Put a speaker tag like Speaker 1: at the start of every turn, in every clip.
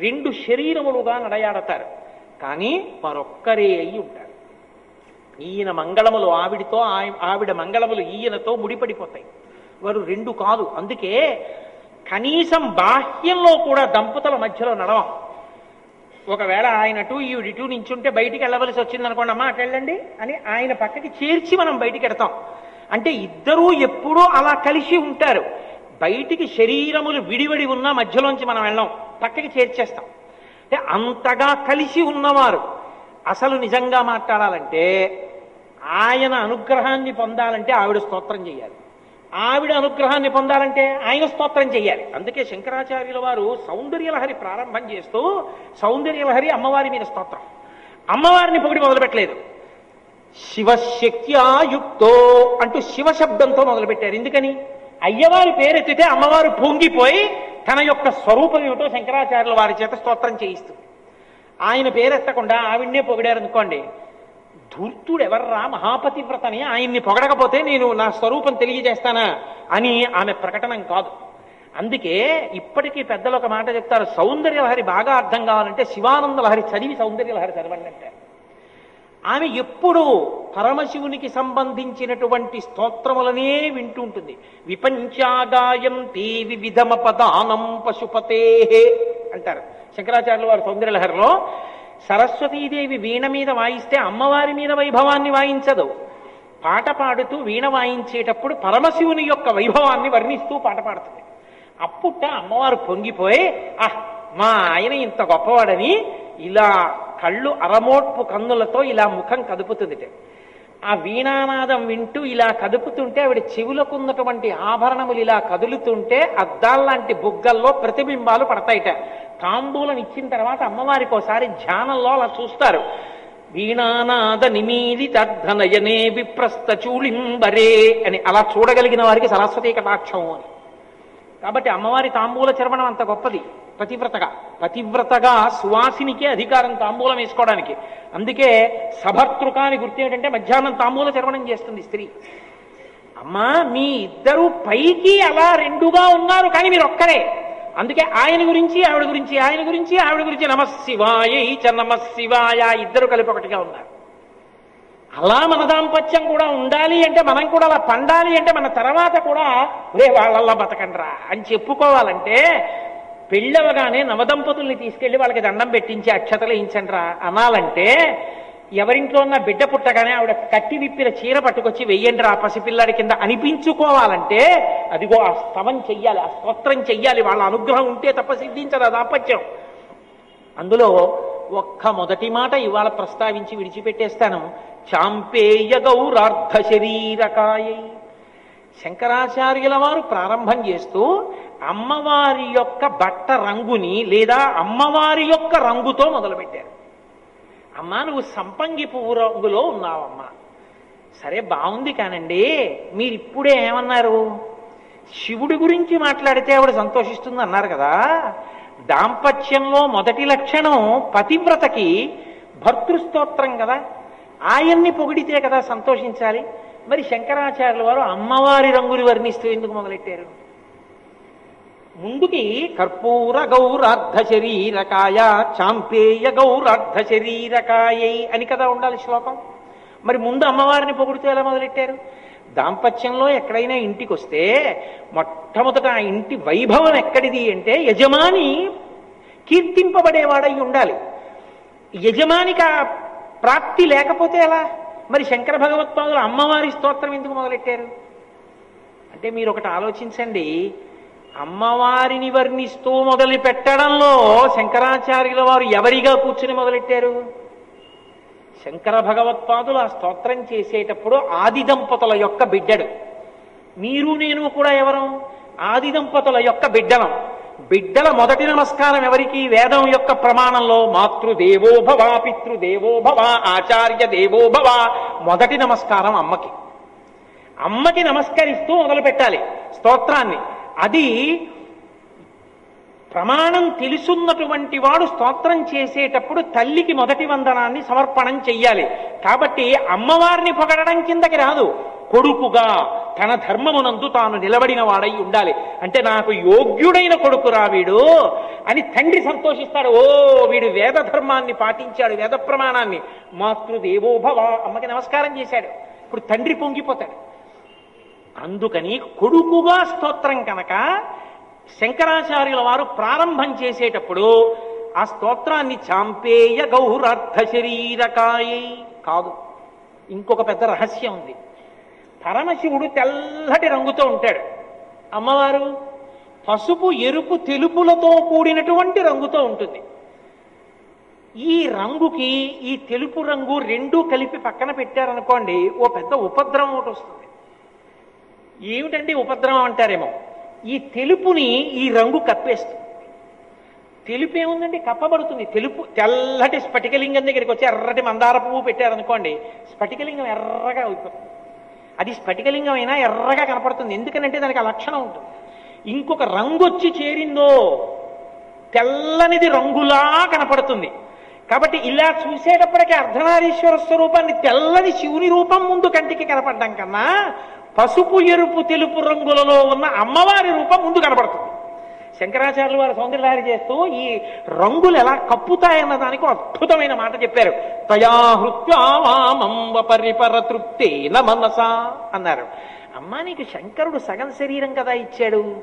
Speaker 1: రెండు శరీరములుగా నడయాడతారు. కానీ మరొక్కరే అయి ఉంటారు. ఈయన మంగళములు ఆవిడితో ఆవిడ మంగళములు ఈయనతో ముడిపడిపోతాయి. వారు రెండు కాదు. అందుకే కనీసం బాహ్యంలో కూడా దంపతుల మధ్యలో నడవం. ఒకవేళ ఆయన టూ ఈవిడిటూ నించుంటే బయటికి వెళ్ళవలసి వచ్చింది అనుకోండి అమ్మా అటెళ్ళండి అని ఆయన పక్కకి చేర్చి మనం బయటికి వెడతాం. అంటే ఇద్దరూ ఎప్పుడూ అలా కలిసి ఉంటారు. బయటికి శరీరములు విడివడి ఉన్న మధ్యలోంచి మనం వెళ్ళాం. పక్కకి చేర్చేస్తాం. అంటే అంతగా కలిసి ఉన్నవారు అసలు నిజంగా మాట్లాడాలంటే ఆయన అనుగ్రహాన్ని పొందాలంటే ఆవిడ స్తోత్రం చేయాలి ఆవిడ అనుగ్రహాన్ని పొందాలంటే ఆయన స్తోత్రం చేయాలి అందుకే శంకరాచార్యుల వారు సౌందర్యలహరి ప్రారంభం చేస్తూ సౌందర్యలహరి అమ్మవారి మీద స్తోత్రం. అమ్మవారిని పొగిడి మొదలుపెట్టలేదు. శివశక్త్యాయుక్తో అంటూ శివ శబ్దంతో మొదలుపెట్టారు. ఎందుకని? అయ్యవారి పేరెత్తితే అమ్మవారు పొంగిపోయి తన యొక్క స్వరూపం ఏమిటో శంకరాచార్యుల వారి చేత స్తోత్రం చేయిస్తుంది ఆయన పేరెత్తకుండా ఆవిడ్నే పొగిడారనుకోండి ధూర్తుడు ఎవర్రా మహాపతివ్రతని ఆయన్ని పొగడకపోతే నేను నా స్వరూపం తెలియజేస్తానా అని ఆమె ప్రకటనం కాదు. అందుకే ఇప్పటికీ పెద్దలు ఒక మాట చెప్తారు సౌందర్యలహరి బాగా అర్థం కావాలంటే శివానంద లహరి చదివి సౌందర్యలహరి చదవండి అంటారు. ఆమె ఎప్పుడూ పరమశివునికి సంబంధించినటువంటి స్తోత్రములనే వింటూ ఉంటుంది. విపంచాగాయం తే వివిధమ పదానం పశుపతే అంటారు. శంకరాచార్యుల వారి సౌందర్యలహరిలో సరస్వతీదేవి వీణ మీద వాయిస్తే అమ్మవారి మీద వైభవాన్ని వాయించదు. పాట పాడుతూ వీణ వాయించేటప్పుడు పరమశివుని యొక్క వైభవాన్ని వర్ణిస్తూ పాట పాడుతుంది. అప్పుట అమ్మవారు పొంగిపోయి ఆహ్ మా ఆయన ఇంత గొప్పవాడని ఇలా కళ్ళు అరమోట్పు కన్నులతో ఇలా ముఖం కదుపుతుంది ఆ వీణానాదం వింటూ ఇలా కదుపుతుంటే ఆవిడ చెవులకు ఉన్నటువంటి ఆభరణములు ఇలా కదులుతుంటే అద్దాల్లాంటి బుగ్గల్లో ప్రతిబింబాలు పడతాయిట. తాంబూలం ఇచ్చిన తర్వాత అమ్మవారికి ఒకసారి ధ్యానంలో అలా చూస్తారు. వీణానాద నిమీలి తద్ధనయనే విప్రస్త చూళింబరే అని అలా చూడగలిగిన వారికి సరస్వతీ కటాక్షం అని. కాబట్టి అమ్మవారి తాంబూల చర్మణం అంత గొప్పది పతివ్రతగా. పతివ్రతగా సువాసినికే అధికారం తాంబూలం వేసుకోవడానికి. అందుకే సభర్తృకాని గుర్తు ఏంటంటే మధ్యాహ్నం తాంబూల చర్మణం చేస్తుంది స్త్రీ. అమ్మా మీ ఇద్దరు పైకి అలా రెండుగా ఉన్నారు కానీ మీరు ఒక్కరే అందుకే ఆయన గురించి ఆవిడ గురించి ఆయన గురించి ఆవిడ గురించి నమశివాయ చ నమశివాయ ఇద్దరు కలిపి ఒకటిగా ఉన్నారు. అలా మన దాంపత్యం కూడా ఉండాలి అంటే మనం కూడా అలా పండాలి అంటే మన తర్వాత కూడా రే వాళ్ళల్లా బతకండ్రా అని చెప్పుకోవాలంటే పెళ్ళవగానే నవదంపతుల్ని తీసుకెళ్ళి వాళ్ళకి దండం పెట్టించి అక్షతలు వేయించండ్రా అనాలంటే ఎవరింట్లో ఉన్న బిడ్డ పుట్టగానే ఆవిడ కట్టి విప్పిన చీర పట్టుకొచ్చి వెయ్యండి రా పసిపిల్లాడి కింద అనిపించుకోవాలంటే అదిగో ఆ స్తవం చెయ్యాలి ఆ స్తోత్రం చెయ్యాలి వాళ్ళ అనుగ్రహం ఉంటే తప్ప సిద్ధించదు ఆ దాంపత్యం. అందులో ఒక్క మొదటి మాట ఇవాళ ప్రస్తావించి విడిచిపెట్టేస్తాను. చాంపేయ గౌరార్ధ శరీరకాయ. శంకరాచార్యుల వారు ప్రారంభం చేస్తూ అమ్మవారి యొక్క బట్ట రంగుని లేదా అమ్మవారి యొక్క రంగుతో మొదలుపెట్టారు. అమ్మా నువ్వు సంపంగి పువ్వు రంగులో ఉన్నావమ్మా. సరే బాగుంది కానండి మీరు ఇప్పుడే ఏమన్నారు? శివుడి గురించి మాట్లాడితే ఆవిడ సంతోషిస్తుంది అన్నారు కదా. దాంపత్యంలో మొదటి లక్షణం పతివ్రతకి భర్తృస్తోత్రం కదా. ఆయన్ని పొగిడితే కదా సంతోషించాలి. మరి శంకరాచార్యుల వారు అమ్మవారి రంగులు వర్ణిస్తూ ఎందుకు మొదలెట్టారు? ముందుకి కర్పూర గౌరార్ధ శరీరకాయ చాంపేయ గౌరార్ధ శరీరకాయై అని కదా ఉండాలి శ్లోకం. మరి ముందు అమ్మవారిని పొగుడుతూ ఎలా మొదలెట్టారు? దాంపత్యంలో ఎక్కడైనా ఇంటికి వస్తే మొట్టమొదట ఆ ఇంటి వైభవం ఎక్కడిది అంటే యజమాని కీర్తింపబడేవాడై ఉండాలి. యజమానికి ఆ ప్రాప్తి లేకపోతే ఎలా? మరి శంకర భగవత్పాదులు అమ్మవారి స్తోత్రం ఎందుకు మొదలెట్టారు? అంటే మీరు ఒకటి ఆలోచించండి. అమ్మవారిని వర్ణిస్తూ మొదలు పెట్టడంలో శంకరాచార్యుల వారు ఎవరిగా కూర్చుని మొదలెట్టారు? శంకర భగవత్పాదులు ఆ స్తోత్రం చేసేటప్పుడు ఆది దంపతుల యొక్క బిడ్డడు. మీరు నేను కూడా ఎవరం? ఆది దంపతుల యొక్క బిడ్డలం. బిడ్డల మొదటి నమస్కారం ఎవరికి? వేదం యొక్క ప్రమాణంలో మాతృదేవో పితృదేవోభవ పితృదేవో ఆచార్య దేవోభవ మొదటి నమస్కారం అమ్మకి. అమ్మకి నమస్కరిస్తూ మొదలు పెట్టాలి స్తోత్రాన్ని. అది ప్రమాణం తెలుసున్నటువంటి వాడు స్తోత్రం చేసేటప్పుడు తల్లికి మొదటి వందనాన్ని సమర్పణం చెయ్యాలి. కాబట్టి అమ్మవారిని పొగడడం కిందకి రాదు. కొడుకుగా తన ధర్మమునందు తాను నిలబడిన వాడై ఉండాలి. అంటే నాకు యోగ్యుడైన కొడుకు రా వీడు అని తండ్రి సంతోషిస్తాడు. ఓ వీడు వేద ధర్మాన్ని పాటించాడు వేద ప్రమాణాన్ని. మాతృదేవోభవ అమ్మకి నమస్కారం చేశాడు. ఇప్పుడు తండ్రి పొంగిపోతాడు. అందుకని కొడుకుగా స్తోత్రం కనుక శంకరాచార్యుల వారు ప్రారంభం చేసేటప్పుడు ఆ స్తోత్రాన్ని చాంపేయ గౌరర్ధ శరీరకాయ. కాదు ఇంకొక పెద్ద రహస్యం ఉంది. పరమశివుడు తెల్లటి రంగుతో ఉంటాడు. అమ్మవారు పసుపు ఎరుపు తెలుపులతో కూడినటువంటి రంగుతో ఉంటుంది. ఈ రంగుకి ఈ తెలుపు రంగు రెండూ కలిపి పక్కన పెట్టారనుకోండి ఓ పెద్ద ఉపద్రవం ఒకటి వస్తుంది. ఏమిటండి ఉపద్రవం అంటారేమో? ఈ తెలుపుని ఈ రంగు కప్పేస్తుంది. తెలుపు ఏముందండి? కప్పబడుతుంది. తెలుపు తెల్లటి స్ఫటికలింగం దగ్గరికి వచ్చి ఎర్రటి మందార పువ్వు పెట్టారనుకోండి స్ఫటికలింగం ఎర్రగా అయిపోతుంది. అది స్ఫటికలింగం అయినా ఎర్రగా కనపడుతుంది. ఎందుకనంటే దానికి ఆ లక్షణం ఉంటుంది. ఇంకొక రంగు వచ్చి చేరిందో తెల్లనిది రంగులా కనపడుతుంది. కాబట్టి ఇలా చూసేటప్పటికీ అర్ధనారీశ్వర స్వరూపాన్ని తెల్లని శివుని రూపం ముందు కంటికి కనపడడం కన్నా పసుపు ఎరుపు తెలుపు రంగులలో ఉన్న అమ్మవారి రూపం ముందు కనబడుతుంది. శంకరాచార్యులు వారు సౌందర్యలహరి చేస్తూ ఈ రంగులు ఎలా కప్పుతాయన్న దానికి అద్భుతమైన మాట చెప్పారు. తయాహృత్యావామం వపరిపర తృప్తేన మనసా అన్నారు. అమ్మా నీకు శంకరుడు సగం శరీరం కదా ఇచ్చాడు.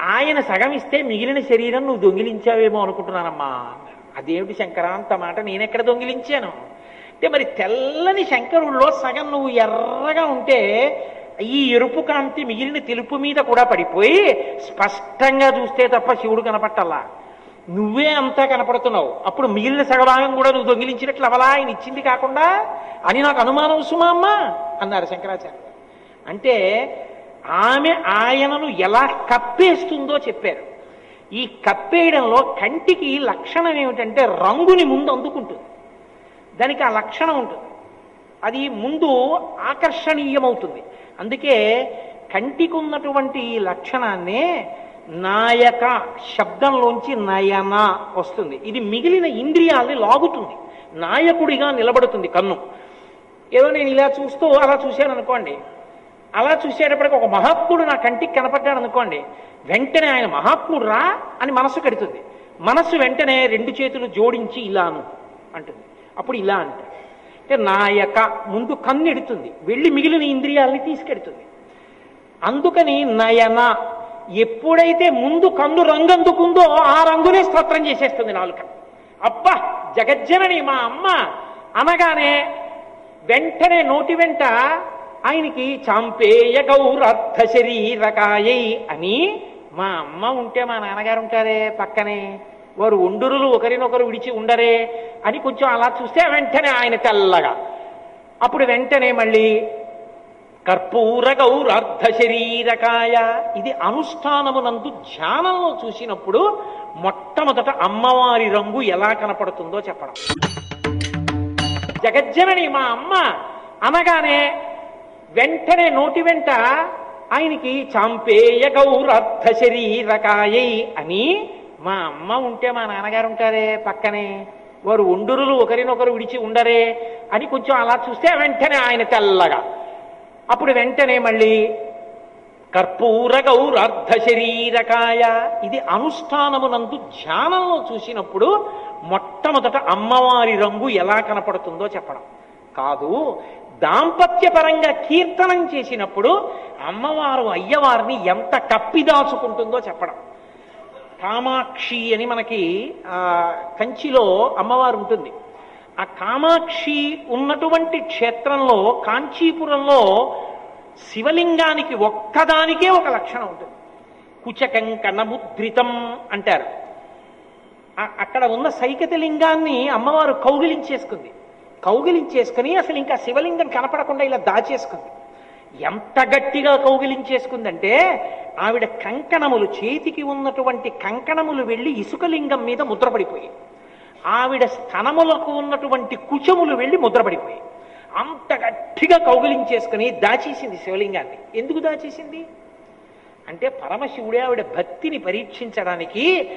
Speaker 1: ఆయన సగం ఇస్తే మిగిలిన శరీరం నువ్వు దొంగిలించావేమో అనుకుంటున్నానమ్మా. అదేమిటి శంకరాంత మాట? నేనెక్కడ దొంగిలించాను? అంటే మరి తెల్లని శంకరుల్లో సగం నువ్వు ఎర్రగా ఉంటే ఈ ఎరుపు కాంతి మిగిలిన తెలుపు మీద కూడా పడిపోయి స్పష్టంగా చూస్తే తప్ప శివుడు కనపట్టల్లా. నువ్వే అంతా కనపడుతున్నావు. అప్పుడు మిగిలిన సగభాగం కూడా నువ్వు దొంగిలించినట్లు అవలా ఆయన ఇచ్చింది కాకుండా అని నాకు అనుమానం సుమా అమ్మ? అన్నారు శంకరాచార్య అంటే ఆమె ఆయనను ఎలా కప్పేస్తుందో చెప్పారు. ఈ కప్పేయడంలో కంటికి లక్షణం ఏమిటంటే రంగుని ముందు అందుకుంటుంది. దానికి ఆ లక్షణం ఉంటుంది. అది ముందు ఆకర్షణీయమవుతుంది. అందుకే కంటికి ఉన్నటువంటి ఈ లక్షణాన్నే నాయక శబ్దంలోంచి నయన వస్తుంది. ఇది మిగిలిన ఇంద్రియాల్ని లాగుతుంది. నాయకుడిగా నిలబడుతుంది కన్ను. ఏదో నేను ఇలా చూస్తూ అలా చూశాను అనుకోండి. అలా చూసేటప్పటికి ఒక మహాత్ముడు నా కంటికి కనపడ్డాడు అనుకోండి. వెంటనే ఆయన మహాత్ముడు రా అని మనసు కడుతుంది. మనస్సు వెంటనే రెండు చేతులు జోడించి ఇలాను అంటుంది. అప్పుడు ఇలా అంటాడు. అంటే నాయక ముందు కన్నెడుతుంది వెళ్ళి మిగిలిన ఇంద్రియాలని తీసుకెడుతుంది. అందుకని నయన ఎప్పుడైతే ముందు కన్ను రంగు అందుకుందో ఆ రంగునే స్తోత్రం చేసేస్తుంది నాలుక. అబ్బా జగజ్జనని మా అమ్మ అనగానే వెంటనే నోటి వెంట ఆయనకి చాంపేయ గౌరర్థ శరీరకాయై అని మా అమ్మ ఉంటే మా నాన్నగారు ఉంటారే పక్కనే. వారు ఒండురులు ఒకరినొకరు విడిచి ఉండరే. అని కొంచెం అలా చూస్తే వెంటనే ఆయన తెల్లగా. అప్పుడు వెంటనే మళ్ళీ కర్పూర గౌరార్ధ శరీరకాయ ఇది అనుష్ఠానమునందు ధ్యానంలో చూసినప్పుడు మొట్టమొదట అమ్మవారి రంగు ఎలా కనపడుతుందో చెప్పడం. జగజ్జనని మా అమ్మ అనగానే వెంటనే నోటి వెంట ఆయనకి చాంపేయ గౌరర్థ శరీరకాయై అని మా అమ్మ ఉంటే మా నాన్నగారు ఉంటారే పక్కనే. వారు ఉండురులు ఒకరినొకరు విడిచి ఉండరే అని కొంచెం అలా చూస్తే వెంటనే ఆయన తెల్లగా. అప్పుడు వెంటనే మళ్ళీ కర్పూర గౌరార్ధ శరీరకాయ ఇది అనుష్ఠానమునందు ధ్యానంలో చూసినప్పుడు మొట్టమొదట అమ్మవారి రంగు ఎలా కనపడుతుందో చెప్పడం. కాదు దాంపత్యపరంగా కీర్తనం చేసినప్పుడు అమ్మవారు అయ్యవారిని ఎంత కప్పిదాచుకుంటుందో చెప్పడం. కామాక్షి అని మనకి కంచిలో అమ్మవారు ఉంటుంది. ఆ కామాక్షి ఉన్నటువంటి క్షేత్రంలో కాంచీపురంలో శివలింగానికి ఒక్కదానికే ఒక లక్షణం ఉంటుంది. కుచకం కనముద్రితం అంటారు. అక్కడ ఉన్న సైకత లింగాన్ని అమ్మవారు కౌగిలించేసుకుంది. కౌగిలించేసుకుని అసలు ఇంకా శివలింగం కనపడకుండా ఇలా దాచేసుకుంది. ఎంత గట్టిగా కౌగిలించేసుకుందంటే ఆవిడ కంకణములు చేతికి ఉన్నటువంటి కంకణములు వెళ్ళి ఇసుకలింగం మీద ముద్రపడిపోయాయి. ఆవిడ స్థనములకు ఉన్నటువంటి కుచములు వెళ్ళి ముద్రపడిపోయాయి. అంత గట్టిగా కౌగిలించేసుకుని దాచేసింది శివలింగాన్ని. ఎందుకు దాచేసింది? అంటే పరమశివుడే ఆవిడ భక్తిని పరీక్షించడానికి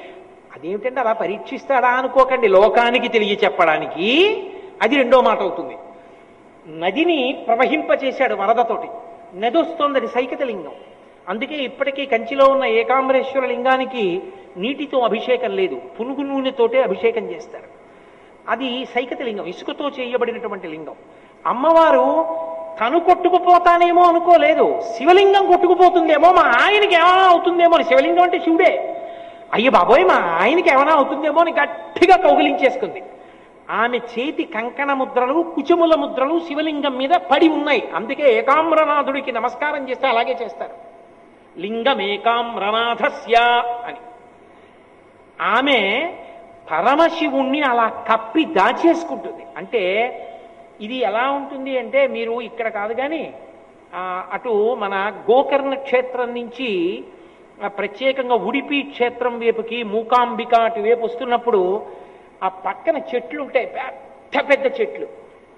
Speaker 1: అదేమిటంటే అలా పరీక్షిస్తాడా అనుకోకండి లోకానికి తెలియ చెప్పడానికి అది రెండో మాట అవుతుంది. నదిని ప్రవహింపచేశాడు వరదతోటి. నది వస్తోందని సైకత లింగం అందుకే ఇప్పటికీ కంచిలో ఉన్న ఏకాంబరేశ్వర లింగానికి నీటితో అభిషేకం లేదు. పునుగు నూనెతోటే అభిషేకం చేస్తారు. అది సైకత లింగం ఇసుకతో చేయబడినటువంటి లింగం. అమ్మవారు తను కొట్టుకుపోతానేమో అనుకోలేదు. శివలింగం కొట్టుకుపోతుందేమో మా ఆయనకి ఏమైనా అవుతుందేమో అని. శివలింగం అంటే శివుడే. అయ్య బాబోయ్ మా ఆయనకి ఏమైనా అవుతుందేమో అని గట్టిగా కౌగిలించేసుకుంది. ఆమె చేతి కంకణ ముద్రలు కుచముల ముద్రలు శివలింగం మీద పడి ఉన్నాయి. అందుకే ఏకామ్రనాథుడికి నమస్కారం చేస్తే అలాగే చేస్తారు. లింగమేకామ్రనాథస్య అని. ఆమె పరమశివుణ్ణి అలా కప్పి దాచేసుకుంటుంది. అంటే ఇది ఎలా ఉంటుంది అంటే మీరు ఇక్కడ కాదు కానీ అటు మన గోకర్ణ క్షేత్రం నుంచి ప్రత్యేకంగా ఉడిపి క్షేత్రం వైపుకి మూకాంబిక అటు వైపు వస్తున్నప్పుడు ఆ పక్కన చెట్లు ఉంటాయి పెద్ద పెద్ద చెట్లు.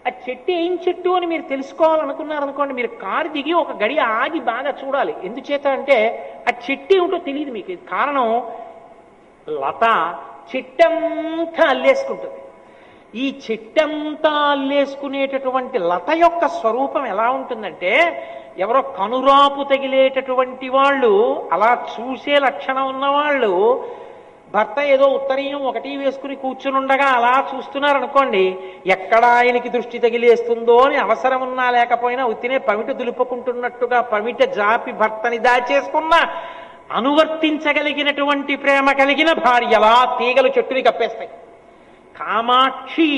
Speaker 1: ఆ చెట్టు ఏం చెట్టు అని మీరు తెలుసుకోవాలనుకున్నారనుకోండి మీరు కారు దిగి ఒక గడి ఆగి బాగా చూడాలి. ఎందుచేత అంటే ఆ చెట్టు ఏమిటో తెలియదు మీకు. కారణం లత చెట్టంతా అల్లేసుకుంటుంది. ఈ చెట్టంతా అల్లేసుకునేటటువంటి లత యొక్క స్వరూపం ఎలా ఉంటుందంటే ఎవరో కనురాపు తగిలేటటువంటి వాళ్ళు అలా చూసే లక్షణం ఉన్న వాళ్ళు భర్త ఏదో ఉత్తరీయం ఒకటి వేసుకుని కూర్చునుండగా అలా చూస్తున్నారనుకోండి ఎక్కడ ఆయనకి దృష్టి తగిలేస్తుందో అని అవసరం ఉన్నా లేకపోయినా ఉత్తినే పమిట దులుపుకుంటున్నట్టుగా పమిట జాపి భర్తని దాచేసుకున్న అనువర్తించగలిగినటువంటి ప్రేమ కలిగిన భార్యలా తీగలు చెట్టుని కప్పేస్తాయి. కామాక్షి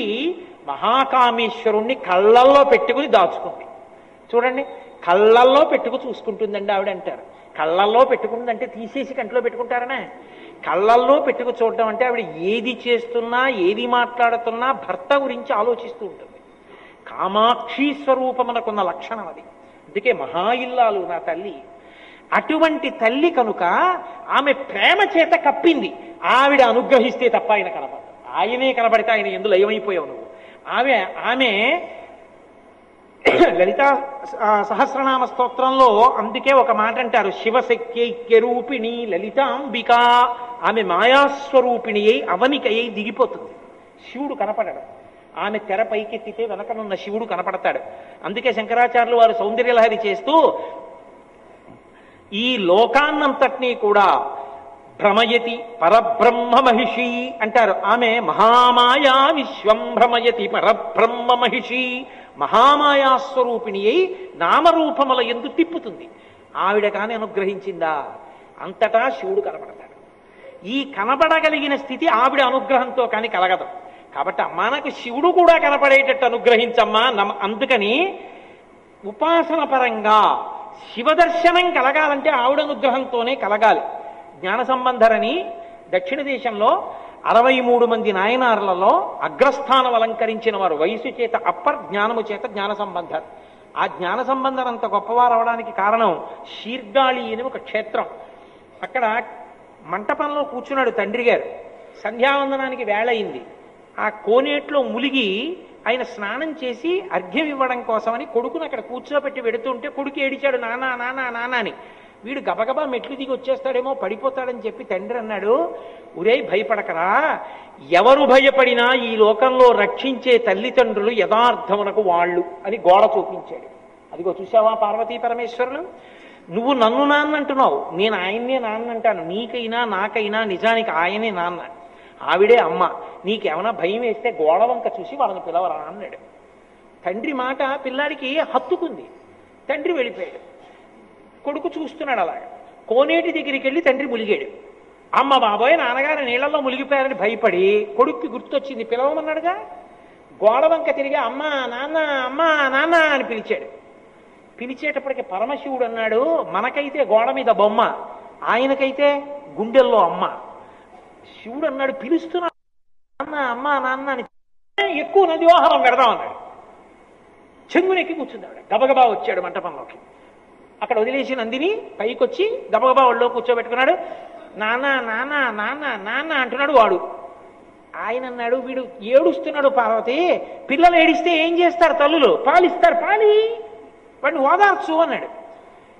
Speaker 1: మహాకామేశ్వరుణ్ణి కళ్ళల్లో పెట్టుకుని దాచుకుంది. చూడండి కళ్ళల్లో పెట్టుకు చూసుకుంటుందండి ఆవిడ అంటారు కళ్ళల్లో పెట్టుకుందంటే తీసేసి కంట్లో పెట్టుకుంటారనే? కళ్ళల్లో పెట్టుకు చూడడం అంటే ఆవిడ ఏది చేస్తున్నా ఏది మాట్లాడుతున్నా భర్త గురించి ఆలోచిస్తూ ఉంటుంది. కామాక్షి స్వరూపమునకున్న లక్షణం అది. అందుకే మహా ఇల్లాలు నా తల్లి. అటువంటి తల్లి కనుక ఆమె ప్రేమ చేత కప్పింది. ఆవిడ అనుగ్రహిస్తే తప్ప ఆయన కనపడదు. ఆయనే కనబడితే ఆయన ఎందులో ఏమైపోయావు నువ్వు? ఆమె ఆమె లలిత సహస్రనామ స్తోత్రంలో అందుకే ఒక మాట అంటారు. శివశక్యైక్యరూపిణి లలితాంబిక. ఆమె మాయాస్వరూపిణి అయి అవనికయ్యి దిగిపోతుంది. శివుడు కనపడడు. ఆమె తెర పైకెత్తితే వెనకనున్న శివుడు కనపడతాడు. అందుకే శంకరాచార్యులు వారు సౌందర్యలహరి చేస్తూ ఈ లోకాన్నంతటినీ కూడా భ్రమయతి పరబ్రహ్మ మహిషి అంటారు. ఆమె మహామాయా విశ్వం భ్రమయతి పరబ్రహ్మ మహిషి మహామాయాస్వరూపిణి అయి నామరూపముల ఎందు తిప్పుతుంది. ఆవిడ కాని అనుగ్రహించిందా? అంతటా శివుడు కనపడతాడు. ఈ కనపడగలిగిన స్థితి ఆవిడ అనుగ్రహంతో కానీ కలగదు. కాబట్టి అమ్మా నాకు శివుడు కూడా కనపడేటట్టు అనుగ్రహించమ్మా నమ్మ అందుకని ఉపాసన పరంగా శివదర్శనం కలగాలంటే ఆవిడ అనుగ్రహంతోనే కలగాలి. జ్ఞాన సంబంధరని దక్షిణ దేశంలో అరవై మూడు మంది నాయనార్లలో అగ్రస్థానం అలంకరించిన వారు వయసు చేత అప్పర్ జ్ఞానము చేత జ్ఞాన సంబంధర్ ఆ జ్ఞాన సంబంధం అంత గొప్పవారు అవడానికి కారణం శీర్గాళి అని ఒక క్షేత్రం. అక్కడ మంటపంలో కూర్చున్నాడు తండ్రి గారు. సంధ్యావందనానికి వేళయింది. ఆ కోనేట్లో ములిగి ఆయన స్నానం చేసి అర్ఘ్యం ఇవ్వడం కోసమని కొడుకుని అక్కడ కూర్చోబెట్టి వెడుతుంటే కొడుకు ఏడిచాడు నానా నానా నానా అని. వీడు గబగబా మెట్లు దిగి వచ్చేస్తాడేమో పడిపోతాడని చెప్పి తండ్రి అన్నాడు. ఉరేయ్ భయపడకరా. ఎవరు భయపడినా ఈ లోకంలో రక్షించే తల్లిదండ్రులు యథార్థమునకు వాళ్ళు అని గోడ చూపించాడు. అదిగో చూసావా పార్వతీ పరమేశ్వరులు? నువ్వు నన్ను నాన్న అంటున్నావు నేను ఆయన్నే నాన్న అంటాను నీకైనా నాకైనా నిజానికి ఆయనే నాన్న. ఆవిడే అమ్మ. నీకేమైనా భయం వేస్తే గోడ వంక చూసి వాళ్ళని పిలవరా అన్నాడు. తండ్రి మాట పిల్లాడికి హత్తుకుంది. తండ్రి వెళ్ళిపోయాడు. కొడుకు చూస్తున్నాడు అలాగా. కోనేటి దగ్గరికి వెళ్ళి తండ్రి ములిగాడు. అమ్మ బాబోయ్ నాన్నగారు నీళ్ళలో మునిగిపోయారని భయపడి కొడుక్కి గుర్తొచ్చింది. పిలవమన్నాడుగా? గోడ వంక తిరిగి అమ్మ నాన్న అమ్మ నాన్న అని పిలిచాడు. పిలిచేటప్పటికి పరమశివుడు అన్నాడు మనకైతే గోడ మీద బొమ్మ ఆయనకైతే గుండెల్లో అమ్మ. శివుడు అన్నాడు పిలుస్తున్నా నాన్న అమ్మ నాన్న అని ఎక్కువ నది వాహనం పెడదాం అన్నాడు చెంగునెక్కి కూర్చుంది ఆవిడ. గబగబా వచ్చాడు మంటపంలోకి. అక్కడ వదిలేసి నందిని పైకొచ్చి గబగబా ఒళ్ళో కూర్చోబెట్టుకున్నాడు. నాన్న నాన్న నాన్న నాన్న అంటున్నాడు వాడు. ఆయన అన్నాడు వీడు ఏడుస్తున్నాడు పార్వతి. పిల్లలు ఏడిస్తే ఏం చేస్తారు తల్లులు? పాలిస్తారు పాలి. వాడిని ఓదార్చు అన్నాడు.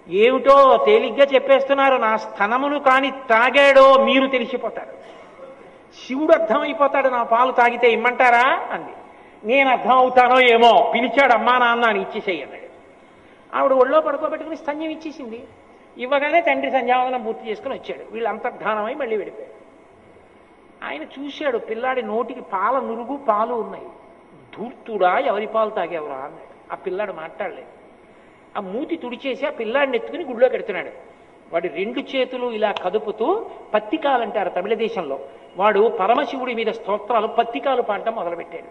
Speaker 1: ఏమిటో తేలిగ్గా చెప్పేస్తున్నారు. నా స్థనమును కాని తాగాడో మీరు తెలిసిపోతారు. శివుడు అర్థమైపోతాడు నా పాలు తాగితే ఇమ్మంటారా? అంది. నేను అర్థం అవుతానో ఏమో. పిలిచాడు అమ్మా నాన్న అని ఇచ్చేసేయన్నాడు ఆవిడ ఒళ్ళో పడుకోబెట్టుకుని స్తన్యం ఇచ్చేసింది. ఇవ్వగానే తండ్రి సంధ్యావందనం పూర్తి చేసుకుని వచ్చాడు. వీళ్ళు అంతర్ధానమై మళ్ళీ వెళ్ళిపోయాడు ఆయన చూశాడు పిల్లాడి నోటికి పాల నురుగు పాలు ఉన్నాయి. ధూర్తుడా ఎవరి పాలు తాగేవరా అన్నాడు. ఆ పిల్లాడు మాట్లాడలేదు. ఆ మూతి తుడిచేసి ఆ పిల్లాడిని ఎత్తుకుని గుడిలో పెడుతున్నాడు వాడి రెండు చేతులు ఇలా కదుపుతూ పత్తికాలు అంటారు తమిళ దేశంలో. వాడు పరమశివుడి మీద స్తోత్రాలు పత్తికాలు పాడటం మొదలుపెట్టాడు.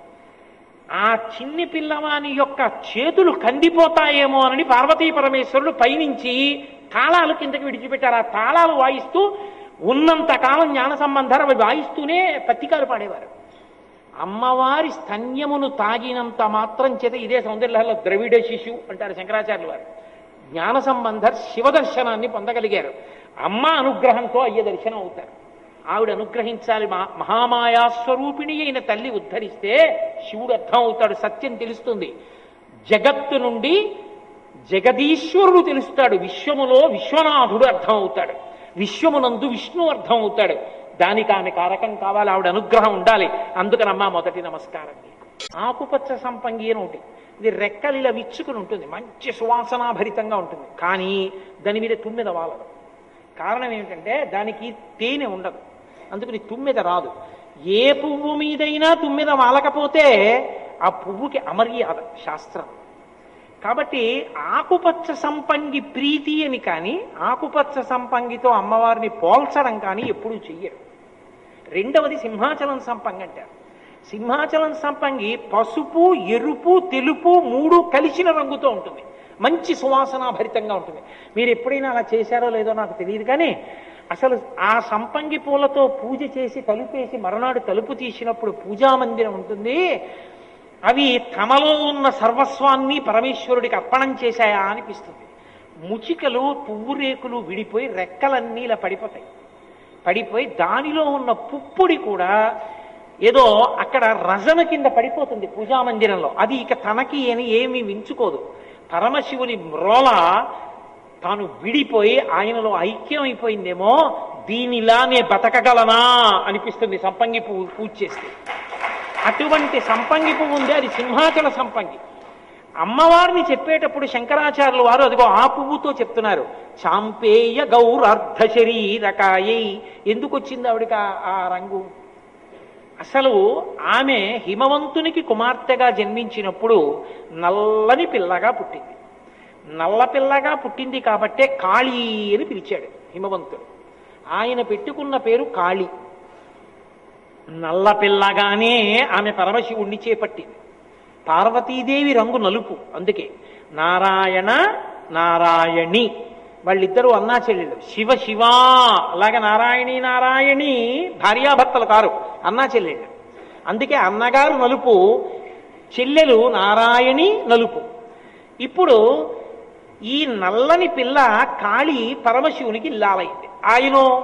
Speaker 1: ఆ చిన్ని పిల్లవాని యొక్క చేతులు కందిపోతాయేమో అని పార్వతీ పరమేశ్వరుడు పైనుంచి తాళాలు కిందకి విడిచిపెట్టారు. ఆ తాళాలు వాయిస్తూ ఉన్నంత కాలం జ్ఞాన సంబంధాలు అవి వాయిస్తూనే పత్తికాలు పాడేవారు. అమ్మవారి స్తన్యమును తాగినంత మాత్రం చేత ఇదే సౌందర్యలో ద్రవిడ శిశు అంటారు శంకరాచార్యులు వారు. జ్ఞాన సంబంధ శివ దర్శనాన్ని పొందగలిగారు. అమ్మ అనుగ్రహంతో అయ్య దర్శనం అవుతారు. ఆవిడ అనుగ్రహించాలి. మహా- అయిన తల్లి ఉద్ధరిస్తే శివుడు అర్థం అవుతాడు సత్యం తెలుస్తుంది. జగత్తు నుండి జగదీశ్వరుడు తెలుస్తాడు. విశ్వములో విశ్వనాథుడు అర్థం అవుతాడు విశ్వమునందు విష్ణు అర్థం అవుతాడు దానికి ఆమె కారకం కావాలి ఆవిడ అనుగ్రహం ఉండాలి. అందుకనమ్మా మొదటి నమస్కారం ఆకుపచ్చ సంపంగి అని ఒకటి. ఇది రెక్కలు ఇలా విచ్చుకుని ఉంటుంది. మంచి సువాసనాభరితంగా ఉంటుంది. కానీ దాని మీద తుమ్మిద వాలదు. కారణం ఏమిటంటే దానికి తేనె ఉండదు. అందుకని తుమ్మెద రాదు. ఏ పువ్వు మీదైనా తుమ్మెద వాలకపోతే ఆ పువ్వుకి అమర్యాద శాస్త్రం. కాబట్టి ఆకుపచ్చ సంపంగి ప్రీతి అని కానీ ఆకుపచ్చ సంపంగితో అమ్మవారిని పోల్చడం కానీ ఎప్పుడూ చెయ్యరు. రెండవది సింహాచలం సంపంగి అంటారు. సింహాచలం సంపంగి పసుపు ఎరుపు తెలుపు మూడు కలిసిన రంగుతో ఉంటుంది. మంచి సువాసనాభరితంగా ఉంటుంది. మీరు ఎప్పుడైనా అలా చేశారో లేదో నాకు తెలియదు కానీ అసలు ఆ సంపంగి పూలతో పూజ చేసి తలుపేసి మరునాడు తలుపు తీసినప్పుడు పూజా మందిరం ఉంటుంది. అవి తమలో ఉన్న సర్వస్వాన్ని పరమేశ్వరుడికి అర్పణం చేశాయా అనిపిస్తుంది. ముచికలు పువ్వు రేకులు విడిపోయి రెక్కలన్నీ ఇలా పడిపోతాయి. పడిపోయి దానిలో ఉన్న పుప్పుడి కూడా ఏదో అక్కడ రజన కింద పడిపోతుంది పూజా మందిరంలో. అది ఇక తనకి అని ఏమీ వించుకోదు పరమశివుని మ్రోల తాను విడిపోయి ఆయనలో ఐక్యం అయిపోయిందేమో దీనిలా నే బతకగలనా అనిపిస్తుంది సంపంగి పువ్వు పూజ చేస్తే. అటువంటి సంపంగి పువ్వు ఉంది అది సింహాచల సంపంగి. అమ్మవారిని చెప్పేటప్పుడు శంకరాచార్యులు వారు అదిగో ఆ పువ్వుతో చెప్తున్నారు. చాంపేయ గౌరార్ధ శరీరకాయై. ఎందుకు వచ్చింది ఆవిడకి ఆ- ఆ రంగు? అసలు ఆమె హిమవంతునికి కుమార్తెగా జన్మించినప్పుడు నల్లని పిల్లగా పుట్టింది. నల్లపిల్లగా పుట్టింది కాబట్టే కాళీ అని పిలిచాడు హిమవంతుడు. ఆయన పెట్టుకున్న పేరు కాళీ. నల్లపిల్లగానే ఆమె పరమశివుణ్ణి చేపట్టింది. పార్వతీదేవి రంగు నలుపు అందుకే నారాయణ నారాయణి. వాళ్ళిద్దరూ అన్నా చెల్లెలు శివ శివా అలాగే నారాయణి నారాయణి భార్యాభర్తలు కారు అన్నా చెల్లెళ్ళు అందుకే అన్నగారు నలుపు చెల్లెలు నారాయణి నలుపు. ఇప్పుడు ఈ నల్లని పిల్ల కాళి పరమశివునికి ఇల్లాలైంది ఆయన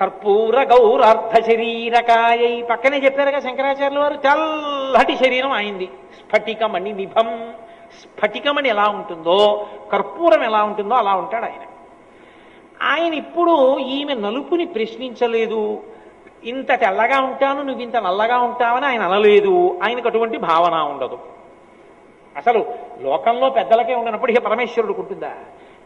Speaker 1: కర్పూర గౌరార్థ శరీరకాయ. పక్కనే చెప్పారుగా శంకరాచార్యుల వారు తెల్లటి శరీరం అయింది స్ఫటికమణి నిభం. స్ఫటికమణి ఎలా ఉంటుందో కర్పూరం ఎలా ఉంటుందో అలా ఉంటాడు ఆయన. ఆయన ఇప్పుడు ఈమె నలుపుని ప్రశ్నించలేదు. ఇంత తెల్లగా ఉంటాను నువ్వు ఇంత నల్లగా ఉంటావని ఆయన అనలేదు. ఆయనకు అటువంటి భావన ఉండదు. అసలు లోకంలో పెద్దలకే ఉండనప్పుడు ఇక పరమేశ్వరుడికి ఉంటుందా?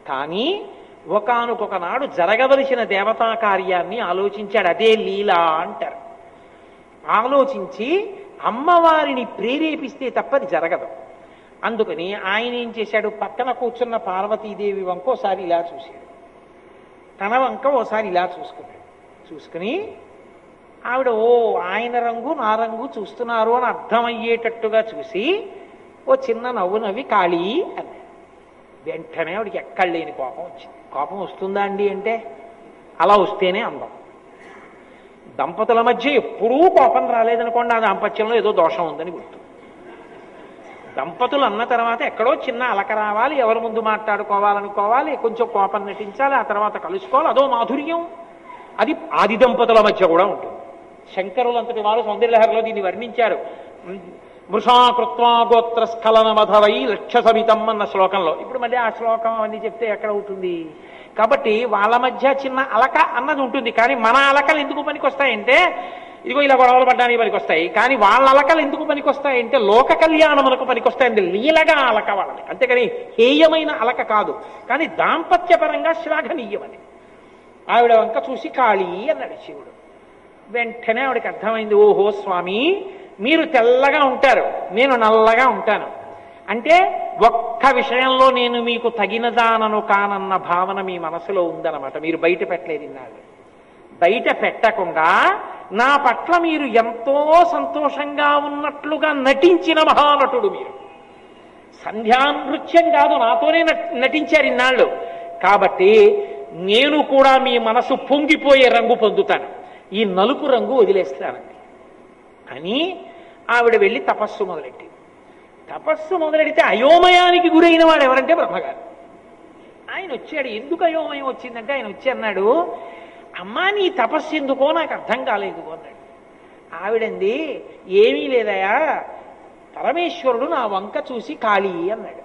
Speaker 1: కానీ ఒకనొక నాడు జరగవలసిన దేవతా కార్యాన్ని ఆలోచించాడు. అదే లీల అంటారు. ఆలోచించి అమ్మవారిని ప్రేరేపిస్తే తప్పది జరగదు. అందుకని ఆయన ఏం చేశాడు? పక్కన కూర్చున్న పార్వతీదేవి వంక ఓసారి ఇలా చూశాడు. తన వంక ఓసారి ఇలా చూసుకున్నాడు. చూసుకుని ఆవిడ ఓ ఆయన రంగు నా రంగు చూస్తున్నారు అని అర్థమయ్యేటట్టుగా చూసి ఓ చిన్న నవ్వు నవ్వి కాళీ అన్నాడు. వెంటనే ఆవిడికి ఎక్కడ లేని కోపం వచ్చింది. కోపం వస్తుందా అండి? అంటే అలా వస్తేనే అందం. దంపతుల మధ్య ఎప్పుడూ కోపం రాలేదనుకోండి ఆ దాంపత్యంలో ఏదో దోషం ఉందని గుర్తు. దంపతులు అన్న తర్వాత ఎక్కడో చిన్న అలక రావాలి ఎవరి ముందు మాట్లాడుకోవాలనుకోవాలి కొంచెం కోపం నటించాలి ఆ తర్వాత కలుసుకోవాలి అదో మాధుర్యం. అది ఆది దంపతుల మధ్య కూడా ఉంటుంది. శంకరులంతటి వారు సౌందర్యలహరిలో దీన్ని వర్ణించారు. మృషాకృత్వా గోత్ర స్ఖలన మధవై లక్ష్య సమితం అన్న శ్లోకంలో. ఇప్పుడు మళ్ళీ ఆ శ్లోకం అన్ని చెప్తే ఎక్కడ అవుతుంది కాబట్టి వాళ్ళ మధ్య చిన్న అలక అన్నది ఉంటుంది. కానీ మన అలకలు ఎందుకు పనికి వస్తాయంటే ఇదిగో ఇలా గొడవలు పడ్డానికి పనికొస్తాయి. కానీ వాళ్ళ అలకలు ఎందుకు పనికొస్తాయంటే లోక లోక కళ్యాణములకు పనికొస్తాయండి లీలగా అలక వాళ్ళని అంతేకాని హేయమైన అలక కాదు. కానీ దాంపత్యపరంగా శ్లాఘనీయమని ఆవిడ వంక చూసి కాళీ అన్నాడు శివుడు. వెంటనే ఆవిడకి అర్థమైంది ఓహో స్వామి మీరు తెల్లగా ఉంటారు నేను నల్లగా ఉంటాను. అంటే ఒక్క విషయంలో నేను మీకు తగినదానను కానన్న భావన మీ మనసులో ఉందన్నమాట. మీరు బయట పెట్టలేదు ఇన్నాళ్ళు. బయట పెట్టకుండా నా పట్ల మీరు ఎంతో సంతోషంగా ఉన్నట్లుగా నటించిన మహానటుడు మీరు. సంధ్యానృత్యం కాదు నాతోనే నట్- నటించారు ఇన్నాళ్ళు. కాబట్టి నేను కూడా మీ మనసు పొంగిపోయే రంగు పొందుతాను. ఈ నలుపు రంగు వదిలేస్తానండి. అని ఆవిడ వెళ్ళి తపస్సు మొదలెట్టింది. తపస్సు మొదలెడితే అయోమయానికి గురైన వాడు ఎవరంటే బ్రహ్మగారు. ఆయన వచ్చాడు. ఎందుకు అయోమయం వచ్చిందంటే ఆయన వచ్చి అన్నాడు అమ్మా నీ తపస్సు ఎందుకో నాకు అర్థం కాలేదు అన్నాడు. ఆవిడంది ఏమీ లేదయా పరమేశ్వరుడు నా వంక చూసి ఖాళీ అన్నాడు.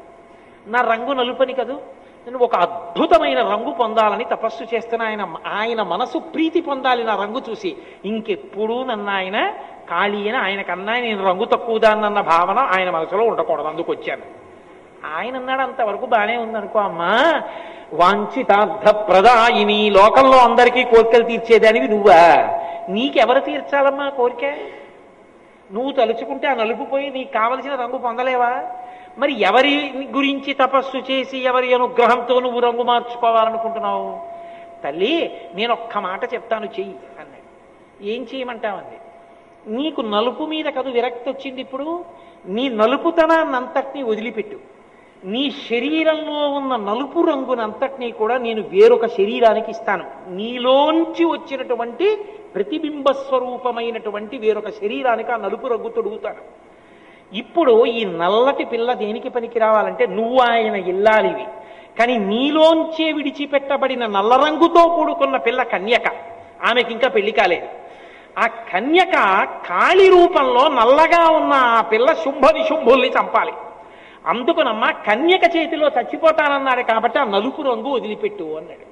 Speaker 1: నా రంగు నలుపని కదూ? నేను ఒక అద్భుతమైన రంగు పొందాలని తపస్సు చేస్తున్న ఆయన ఆయన మనసు ప్రీతి పొందాలి నా రంగు చూసి ఇంకెప్పుడూ నన్ను ఆయన ఖాళీ అని ఆయన కన్నా నేను రంగు తక్కువదాన్నన్న భావన ఆయన మనసులో ఉండకూడదు అందుకు వచ్చాను ఆయన అన్నాడు అంతవరకు బాగానే ఉందనుకో అమ్మా వాంఛితార్థ ప్రదాయిని లోకంలో అందరికీ కోరికలు తీర్చేదానివి నువ్వా? నీకెవరు తీర్చాలమ్మా కోరిక? నువ్వు తలుచుకుంటే ఆ నలుపుపోయి నీకు కావలసిన రంగు పొందలేవా? మరి ఎవరి గురించి తపస్సు చేసి ఎవరి అనుగ్రహంతో నువ్వు రంగు మార్చుకోవాలనుకుంటున్నావు? తల్లి నేను ఒక్క మాట చెప్తాను చెయ్యి అన్నాడు. ఏం చేయమంటామంది నీకు నలుపు మీద కదు విరక్తి వచ్చింది ఇప్పుడు నీ నలుపుతనాన్నంతటినీ వదిలిపెట్టు. నీ శరీరంలో ఉన్న నలుపు రంగునంతటినీ కూడా నేను వేరొక శరీరానికి ఇస్తాను. నీలోంచి వచ్చినటువంటి ప్రతిబింబ స్వరూపమైనటువంటి వేరొక శరీరానికి ఆ నలుపు రంగు తొడుగుతాను. ఇప్పుడు ఈ నల్లటి పిల్ల దేనికి పనికి రావాలంటే నువ్వు ఆయన ఇల్లాలివి. కానీ నీలోంచే విడిచిపెట్టబడిన నల్ల రంగుతో కూడుకున్న పిల్ల కన్యక. ఆమెకి ఇంకా పెళ్ళి కాలేదు. ఆ కన్యక కాళి రూపంలో నల్లగా ఉన్న ఆ పిల్ల శుంభ విశుంభుల్ని చంపాలి. అందుకునమ్మా కన్యక చేతిలో చచ్చిపోతానన్నాడు కాబట్టి ఆ నలుపు రంగు వదిలిపెట్టు అన్నాడు.